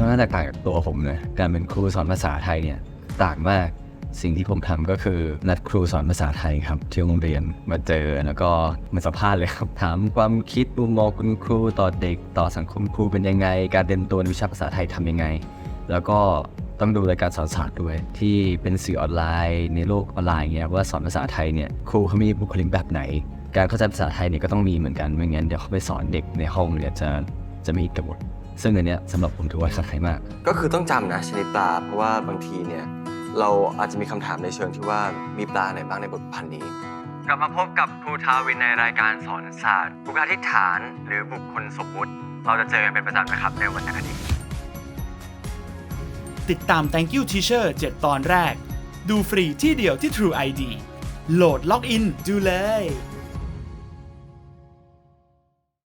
อนข้างแตกต่างจากตัวผมเลยการเป็นครูสอนภาษาไทยเนี่ยต่างมากสิ่งที่ผมทำก็คือนัดครูสอนภาษาไทยครับที่โรงเรียนมาเจอแล้วก็มาสัมภาษณ์เลยครับ ถามความคิดมุมมองคุณครูต่อเด็กต่อสังคมครูเป็นยังไง การเรียนตัวในวิชาภาษาไทยทำยังไง แล้วก็ต้องดูรายการสอนศาสตร์ด้วย ที่เป็นสื่อออนไลน์ในโลกออนไลน์เงี้ยว่าสอนภาษาไทยเนี่ยครูเขามีบุคลิกแบบไหน การเข้าใจภาษาไทยเนี่ยก็ต้องมีเหมือนกันไม่งั้นเดี๋ยวเขาไปสอนเด็กในห้องเนี่ยจะจะไม่อินกับด ซึ่งอันเนี้ยสำหรับผมถือว่าสำคัญมาก ก็คือต้องจำนะชนิดปลา เพราะว่าบางทีเนี่ยเราอาจจะมีคำถามในเชิงที่ว่ามีปลาไหนบ้างในบทพันธ์นี้ กลับมาพบกับครูทาวินในรายการสอนศาสตร์บุคลาธิษฐาน หรือบุคคลสมมุติ เราจะเจอกันเป็นประจำนะครับในวันอาทิตย์ ติดตาม Thank You Teacher 7 ตอนแรก ดูฟรีที่เดียวที่ True ID โหลดล็อกอินดูเลย